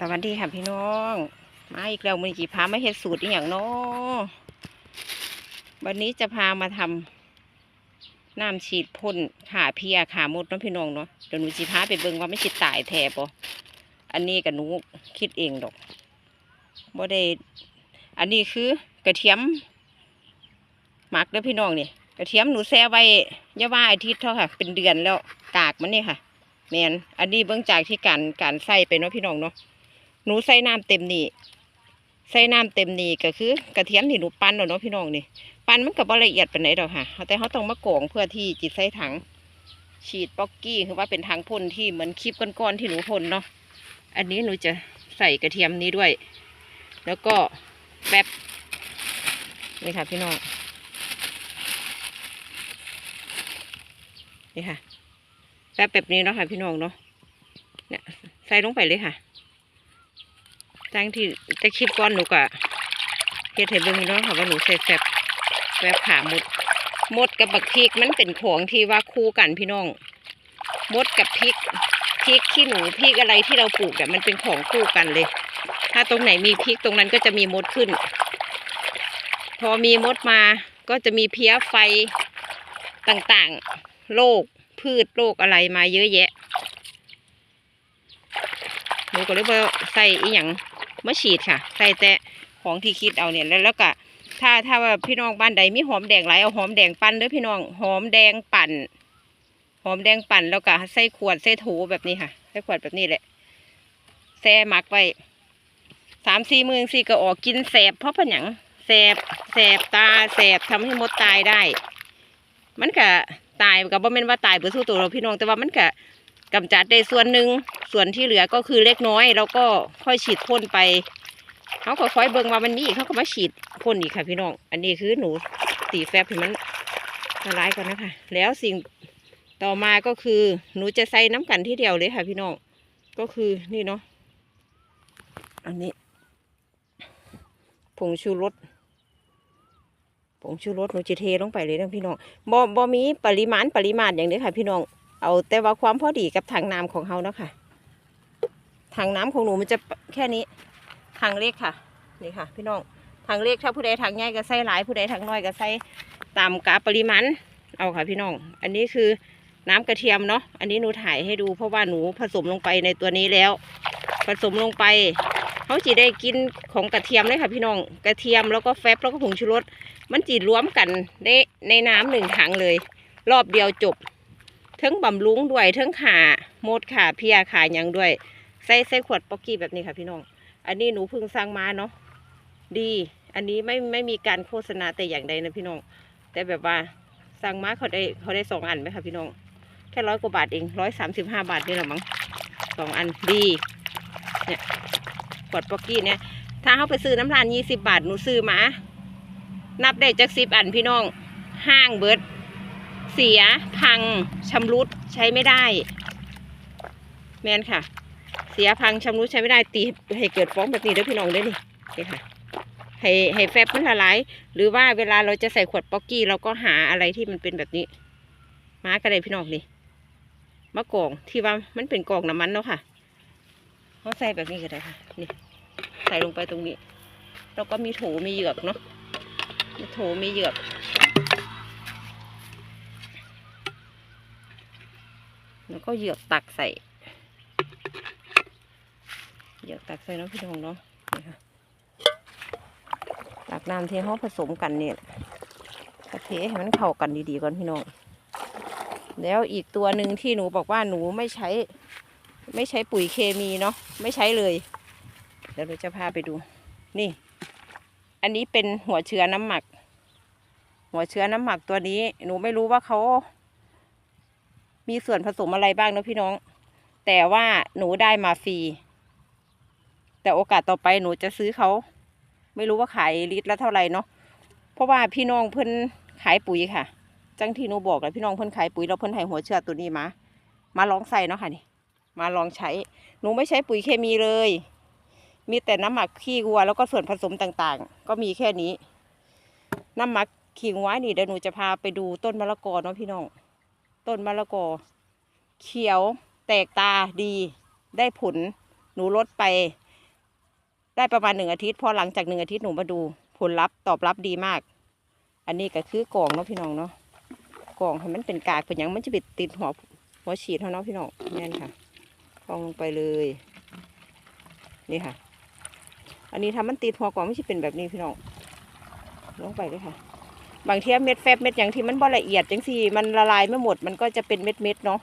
สวัสดีค่ะพี่น้อง มาอีกแล้วมือจีพามาเฮ็ดสูตรอีกอย่างเนาะวันนี้จะพามาทำน้ำฉีดพ่นขาเพียขามดเนาะพี่น้องเนาะเดี๋ยวหนูจีพาไปเบิ่งว่าไม่ชิดตายแทบปอันนี้กับหนูคิดเองดอกบ่ได้อันนี้คือกระเทียมหมักเด้อพี่น้องนี่กระเทียมหนูแช่ไว้อยาว่าอาทิตย์เท่าค่ะ เป็นเดือนแล้วกากมันนี่ค่ะแมนอันนี้เบื้องจากที่การการใส่ไปเนาะพี่น้องเนาะ หนูใส่น้ำเต็มนี่ใส่น้ำเต็มนี่ก็คือกระเทียมที่หนูปั้นเนาะพี่น้องนี่ปั้นมันก็บ่ละเอียดปานไหนดอกค่ะแต่เขาต้องมากรองเพื่อที่จิตใส่ถัง ฉีดป๊อกกี้คือว่าเป็นทางพ่นที่เหมือนคลิปก้อนๆที่หนูพ่นเนาะอันนี้หนูจะใส่กระเทียมนี้ด้วย แล้วก็แป๊บนี่ค่ะพี่น้องนี่ค่ะแป๊บแบบนี้เนาะค่ะพี่น้องเนาะเนี่ยใส่ลงไปเลยค่ะ ตั้งที่จะคลิปก้อนหนูก็เฮ็ดให้เบิ่งอยู่เนาะค่ะว่าหนูใส่แซ่บแซ่บขาหมดมดกับบักพริกมันเป็นของที่ว่าคู่กันพี่น้องมดกับพริกพริกขี้หนูพริกอะไรที่เราปลูกเนี่ยมันเป็นของคู่กันเลย ถ้าตรงไหนมีพริกตรงนั้นก็จะมีมดขึ้น พอมีมดมาก็จะมีเพี้ยไฟต่างๆโรคพืชโรคอะไรมาเยอะแยะหนูก็เลยว่าใส่อีหยัง มาฉีดค่ะ ใส่แต่ของที่คิดเอาเนี่ยแล้วแล้วก็ถ้าถ้าว่าพี่น้องบ้านใดมีหอมแดงไหลเอาหอมแดงปั่นเด้อพี่น้องหอมแดงปั่น หอมแดงปั่นแล้วก็ใส่ขวดใส่โถแบบนี้ค่ะ ใส่ขวดแบบนี้แหละแซ่หมักไว้สามสี่มือสี่ก็ออกกินแสบเพราะเป็นหยังแสบแสบตาแสบทำให้มดตายได้ มันก็ตายก็บ่แม่นว่าตายเพื่อสู้ตัวเราพี่น้องแต่ว่ามันก็ กำจัดได้ส่วนหนึ่งส่วนที่เหลือก็คือเล็กน้อย แล้วก็ค่อยฉีดพ่นไปเขาก็ค่อยเบิ่งว่ามันมีเขาก็มาฉีดพ่นอีกค่ะพี่น้อง อันนี้คือหนูตีแฟบให้มันละลายก่อนนะคะแล้วสิ่งต่อมาก็คือหนูจะใส่น้ำกันที่เดียวเลยค่ะพี่น้องก็คือนี่เนาะอันนี้ผงชูรสผงชูรสหนูจะเทลงไปเลยนะพี่น้องบ่บ่มีปริมาณปริมาณอย่างนี้ค่ะพี่น้อง เอาแต่ว่าความพอดีกับถังน้ำของเขาเนาะค่ะถังน้ำของหนูมันจะแค่นี้ถังเล็กค่ะนี่ค่ะ พี่น้องถังเล็กถ้าผู้ใดถังใหญ่ก็ใส่หลายผู้ใดถังน้อยก็ใส่ตามกาปริมาณเอาค่ะพี่น้อง อันนี้คือน้ำกระเทียมเนาะอันนี้หนูถ่ายให้ดูเพราะว่าหนูผสมลงไปในตัวนี้แล้ว ผสมลงไปเขาจีได้กินของกระเทียมเลยค่ะพี่น้องกระเทียมแล้วก็แฟบแล้วก็ผงชูรสมันจีรวมกันได้ในน้ำหนึ่งถังเลย รอบเดียวจบ ทั้งบำรุงด้วยทั้งขาโมดขาเพียขายังด้วย ใส่ใส่ขวดป๊อกกี้แบบนี้ค่ะพี่น้อง อันนี้หนูเพิ่งสร้างมาเนาะดี อันนี้ไม่ไม่มีการโฆษณาแต่อย่างใดนะพี่น้อง แต่แบบว่าสร้างมาเขาได้เขาได้สองอันไหมคะพี่น้อง แค่ร้อยกว่าบาทเองร้อยสามสิบห้าบาทนี่แหละมั้งสองอันดีเนี่ยขวดป๊อกกี้เนี่ยถ้าเขาไปซื้อน้ำร้านยี่สิบบาทหนูซื้อมา นับได้จากสิบอันพี่น้อง ห้างเบิร์ด เสียพังชำรุดใช้ไม่ได้ แมนค่ะ เสียพังชำรุดใช้ไม่ได้ตีให้เกิดฟ้องแบบนี้เด้อพี่น้องเด้นี่นี่ค่ะให้ให้แฟบมันละลาย หรือว่าเวลาเราจะใส่ขวดป๊อกกี้ เราก็หาอะไรที่มันเป็นแบบนี้ มาก็ไดพี่น้องนี่มะกองที่ว่ามันเป็นกองน้ำมันเนาะค่ะเขาใส่แบบนี้ก็ได้ค่ะนี่ใส่ลงไปตรงนี้แล้วก็มีโถมีเหยือกเนาะมีโถมีเหยือก แล้ว ก็เหยือกตักใส่ เหยือกตักใส่เน้องพี่น้องเนาะนี่ค่ะตักน้ำที่เขาผสมกันเนี่ยกระเทให้มันเข้ากันดีๆก่อนพี่น้อง แล้วอีกตัวหนึ่งที่หนูบอกว่าหนูไม่ใช้ ไม่ใช้ปุ๋ยเคมีเนาะไม่ใช้เลย เดี๋ยวเราจะพาไปดู นี่ อันนี้เป็นหัวเชื้อน้ำหมัก หัวเชื้อน้ำหมักตัวนี้ หนูไม่รู้ว่าเขา มีส่วนผสมอะไรบ้างนะพี่น้อง แต่ว่าหนูได้มาฟรี แต่โอกาสต่อไปหนูจะซื้อเขา ไม่รู้ว่าขายลิตรละเท่าไหร่เนาะ เพราะว่าพี่น้องเพิ่นขายปุ๋ยค่ะ จังที่หนูบอกเลยพี่น้องเพิ่นขายปุ๋ยแล้วเพิ่นให้หัวเชื้อตัวนี้มา มาลองใส่เนาะค่ะนี่ มาลองใช้ หนูไม่ใช้ปุ๋ยเคมีเลย มีแต่น้ำหมักขี้วัวแล้วก็ส่วนผสมต่างๆ ก็มีแค่นี้ น้ำหมักขี้วัวนี่เดี๋ยวหนูจะพาไปดูต้นมะละกอเนาะพี่น้อง ต้นมะละกอ เขียวแตกตาดีได้ผล หนูลดไป ได้ประมาณหนึ่งอาทิตย์พอหลังจากหนึ่งอาทิตย์หนูมาดู ผลลัพธ์ตอบรับดีมาก อันนี้ก็คือกล่องเนาะพี่น้องเนาะกล่องให้มันเป็นกากเป็นหยังมันจะไปติดหัวหัวฉีดเท่าเนาะพี่น้องนี่นค่ะกล่องลงไปเลย นี่ค่ะ อันนี้ทำมันติดหัวกล่องไม่ใช่เป็นแบบนี้พี่น้องลงไปเลยค่ะ บางทีเม็ดแฟบเม็ดอย่างที่มันบ่ละเอียดจังสี่มันละลายไม่หมดมันก็จะเป็นเม็ดเม็ดๆเนาะ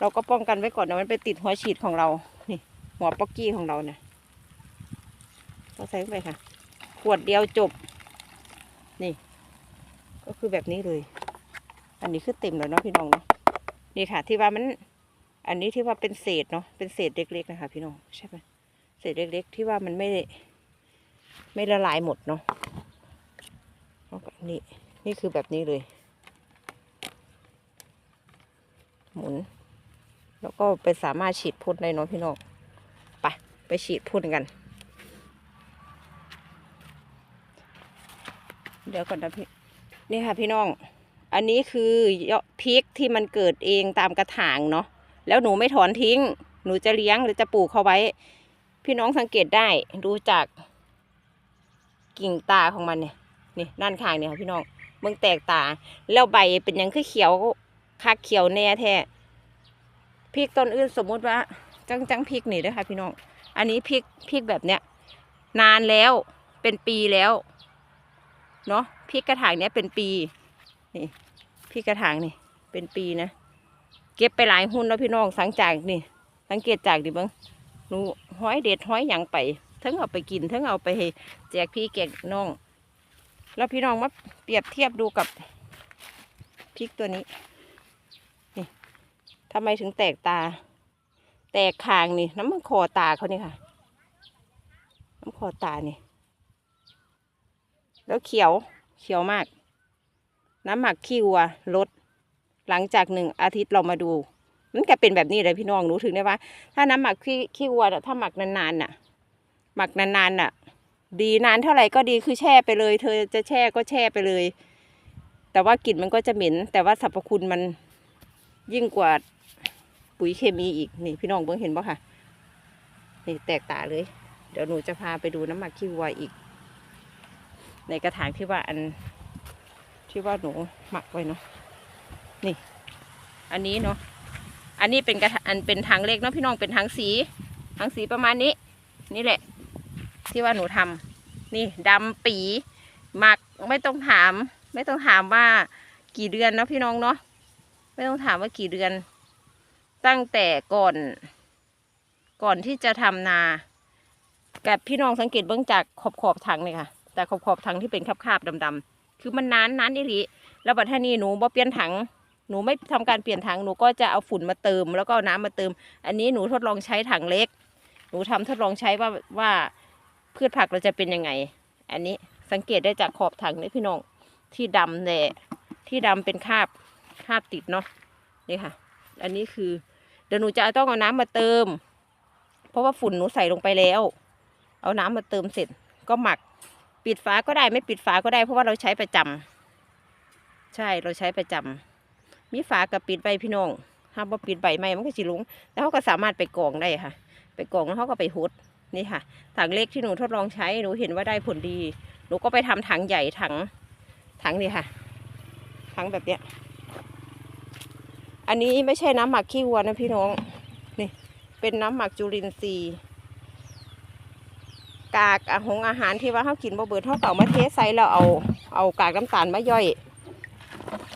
เราก็ป้องกันไว้ก่อนนะมันไปติดหัวฉีดของเรา นี่หัวป๊อกกี้ของเราเนี่ยเราใส่ไปค่ะ ขวดเดียวจบ นี่ ก็คือแบบนี้เลย อันนี้คือเต็มแล้วเนาะพี่น้องเนาะนี่ค่ะ ที่ว่ามัน อันนี้ที่ว่าเป็นเศษเนาะเป็นเศษเล็กๆนะคะ พี่น้องใช่ไหมเศษเล็กๆ ที่ว่ามันไม่ไม่ละลายหมดเนาะ นี่นี่คือแบบนี้เลย หมุน แล้วก็ไปสามารถฉีดพ่นได้เนาะพี่น้องไปไปฉีดพ่นกัน เดี๋ยวก่อนนะพี่ นี่ค่ะพี่น้อง อันนี้คือพริกที่มันเกิดเองตามกระถางเนาะแล้วหนูไม่ถอนทิ้ง หนูจะเลี้ยงหรือจะปลูกเขาไว้ พี่น้องสังเกตได้ดูจากกิ่งตาของมันเนี่ย นี่ด้านข้างเนี่ยค่ะพี่น้องเบิ่งแตกตา แล้วใบเป็นยังคือเขียวคักเขียวแน่แท้พริกต้นอื่นสมมุติว่า จังจังพริกนี่ด้อค่ะพี่น้อง อันนี้พริกพริกแบบเนี้ยนานแล้วเป็นปีแล้วเนาะพริกกระถางเนี้ยเป็นปีนี่พริกกระถางนี่ เป็นปีนะเก็บไปหลายหุ้นแล้วพี่น้องสังจากนี่ สังเกตจากดิบิ้งหนูห้อยเด็ดห้อยหยังไปทั้งเอาไปกินทั้งเอาไปแจกพี่แจกน้อง แล้วพี่น้องมาเปรียบเทียบดูกับพริกตัวนี้นี่ทำไมถึงแตกตา แตกคางนี่ น้ำมันคอตาเขานี่ค่ะ น้ำคอตานี่ แล้วเขียวเขียวมาก น้ำหมักขี้วัวลด หลังจากหนึ่งอาทิตย์เรามาดูมันก็เป็นแบบนี้เลยพี่น้องรู้ถึงได้ว่า ถ้าน้ำหมักขี้ขี้วัวถ้าหมักนานๆน่ะ หมักนานๆน่ะ ดีนานเท่าไหร่ก็ดีคือแช่ไปเลย เธอจะแช่ก็แช่ไปเลย แต่ว่ากลิ่นมันก็จะเหม็น แต่ว่าสรรพคุณมันยิ่งกว่าปุ๋ยเคมีอีกนี่พี่น้องเบิ่งเห็นปะค่ะนี่แตกตาเลย เดี๋ยวหนูจะพาไปดูน้ำหมักขี้วัวอีก ในกระถางที่ว่าอันที่ว่าหนูหมักไว้เนาะนี่ อันนี้เนาะอันนี้เป็นกระถอันเป็นถังเล็กเนาะพี่น้องเป็นถังสีถังสีประมาณนี้ นี่แหละ ที่ว่าหนูทำนี่ดำปีหมักไม่ต้องถาม ไม่ต้องถามว่ากี่เดือนนะพี่น้องเนาะไม่ต้องถามว่ากี่เดือน ตั้งแต่ก่อน ก่อนที่จะทำนากับพี่น้องสังเกตเบื้องจากขอบขอบถังเลยค่ะ แต่ขอบขอบถังที่เป็นคาบๆดำๆคือมันนานนานนี่ลิแล้วบัดท่านี้หนูบ่เปลี่ยนถังหนูไม่ทำการเปลี่ยนถังหนูก็จะเอาฝุ่นมาเติม แล้วก็เอาน้ำมาเติม อันนี้หนูทดลองใช้ถังเล็ก หนูทำทดลองใช้ว่าว่า พืชผักเราจะเป็นยังไง อันนี้สังเกตได้จากขอบถังนี่พี่น้องที่ดำแหละที่ดำเป็นคราบคราบติดเนาะนี่ค่ะ อันนี้คือเดี๋ยวหนูจะต้องเอาน้ำมาเติม เพราะว่าฝุ่นหนูใส่ลงไปแล้ว เอาน้ำมาเติมเสร็จ ก็หมักปิดฝาก็ได้ไม่ปิดฝาก็ได้ เพราะว่าเราใช้ประจำใช่เราใช้ประจำมีฝากับปิดใบพี่น้องถ้าบ่ปิดใบไม่มันก็สิหลงแล้วเขาก็สามารถไปกรองได้ค่ะ ไปกรองแล้วเขาก็ไปหด นี่ค่ะ ถังเล็กที่หนูทดลองใช้ หนูเห็นว่าได้ผลดี หนูก็ไปทำถังใหญ่ถัง ถังนี่ค่ะ ถังแบบเนี้ย อันนี้ไม่ใช่น้ำหมักขี้วัวนะพี่น้อง นี่ เป็นน้ำหมักจุลินทรีย์ กากอาหงอาหารที่ว่าเขากินบ่เบิดเขาเก่ามาเทใส่แล้วเอา เอากากน้ำตาลมาย่อย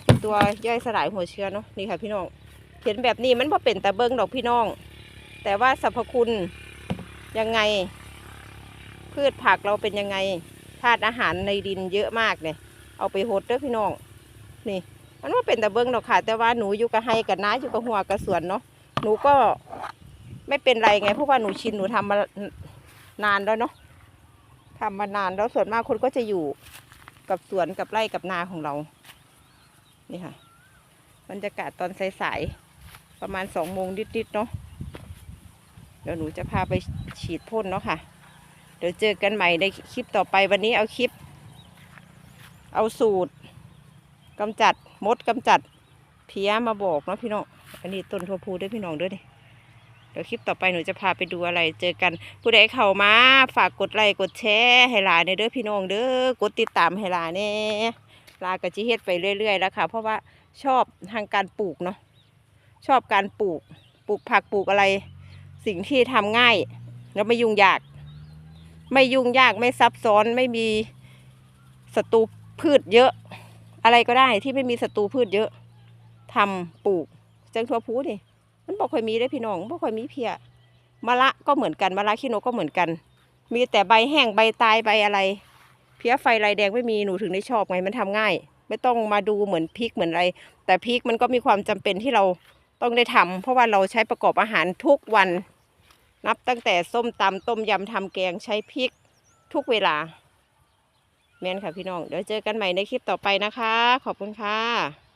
เป็นตัวย่อยสลายหัวเชื้อเนาะ นี่ค่ะพี่น้อง เห็นแบบนี้มันพอเป็นตะเบิงดอกพี่น้อง แต่ว่าสรรพคุณ ยังไง พืชผักเราเป็นยังไงธาตุอาหารในดินเยอะมากเนี่ย เอาไปหดเด้อพี่น้องนี่ มันว่าเป็นตะเบิงดอกค่ะ แต่ว่าหนูอยู่กับไฮกับน้าอยู่กับหัวกับสวนเนาะหนูก็ไม่เป็นไรไงเพราะว่าหนูชินหนูทำมานานแล้วเนาะทำมานานแล้วส่วนมากคนก็จะอยู่กับสวนกับไร่กับนาของเรา นี่ค่ะบรรยากาศตอนสายๆประมาณสองโมงนิดๆเนาะ เดี๋ยวหนูจะพาไปฉีดพ่นเนาะค่ะ เดี๋ยวเจอกันใหม่ในคลิปต่อไปวันนี้เอาคลิป เอาสูตรกำจัดมดกำจัดเพี้ยมาบอกเนาะพี่น้องอันนี้ต้นทั่วพูด้วยพี่น้องด้วยนี่เดี๋ยวคลิปต่อไปหนูจะพาไปดูอะไร เจอกันผู้ใดเข้ามาฝากกดไลค์กดแชร์ให้หลานเด้อพี่น้องเด้อกดติดตามให้หลานแน่ลากระจิเฮ็ดไปเรื่อยๆแล้วค่ะ เพราะว่าชอบทางการปลูกเนาะชอบการปลูกปลูกผักปลูกอะไร สิ่งที่ทำง่ายแล้วไม่ยุ่งยาก ไม่ยุ่งยากไม่ซับซ้อนไม่มีศัตรูพืชเยอะ อะไรก็ได้ที่ไม่มีศัตรูพืชเยอะทำปลูกจังทั่วพูนี่มันบอกค่อยมีได้พี่น้องบอกค่อยมีเพียมะละก็เหมือนกันมะละขี้นกก็เหมือนกัน มีแต่ใบแห้งใบตายใบอะไร เพี้ยไฟลายแดงไม่มีหนูถึงได้ชอบไงมันทำง่าย ไม่ต้องมาดูเหมือนพริกเหมือนอะไร แต่พริกมันก็มีความจำเป็นที่เรา ต้องได้ทำเพราะว่าเราใช้ประกอบอาหารทุกวัน นับตั้งแต่ส้มตำต้มยำทำแกงใช้พริกทุกเวลาแม่นค่ะพี่น้อง เดี๋ยวเจอกันใหม่ในคลิปต่อไปนะคะ ขอบคุณค่ะ